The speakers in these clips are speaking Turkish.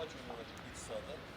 maç oynamak. İkincisi dördüncü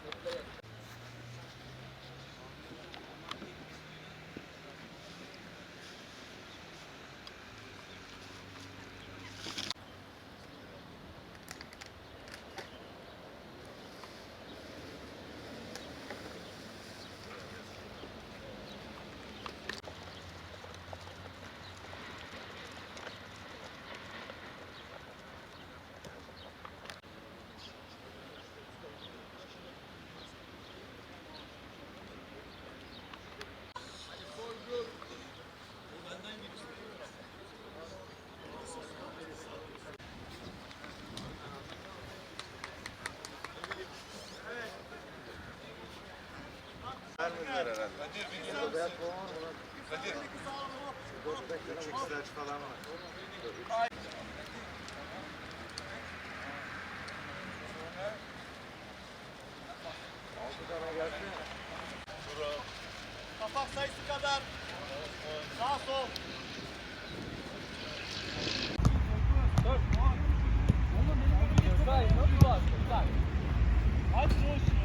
Vermediler herhalde. Kadir. Kadir. Küçük saç falan var. Kapak sayısı kadar. Sağ sol. Aç boş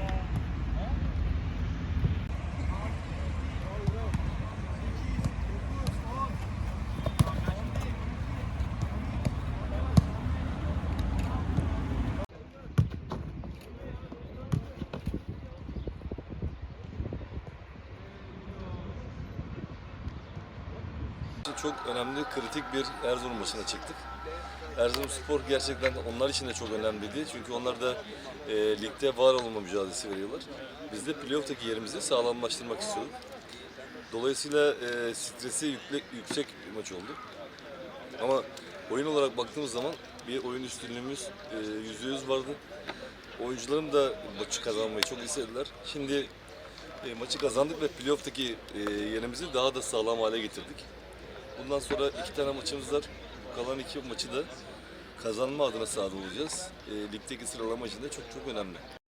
Çok önemli, kritik bir Erzurum maçına çıktık. Erzurumspor gerçekten onlar için de çok önemliydi. Çünkü onlar da e, ligde var olma mücadelesi veriyorlar. Biz de playoff'taki yerimizi sağlamlaştırmak istiyorduk. Dolayısıyla e, stresi yükle, yüksek bir maç oldu. Ama oyun olarak baktığımız zaman bir oyun üstünlüğümüz e, yüzde yüz vardı. Oyuncularım da maçı kazanmayı çok istediler. Şimdi e, maçı kazandık ve playoff'taki e, yerimizi daha da sağlam hale getirdik. Bundan sonra iki tane maçımız var. Kalan iki maçı da kazanma adına sahada olacağız. E, ligdeki sıralama için de çok çok önemli.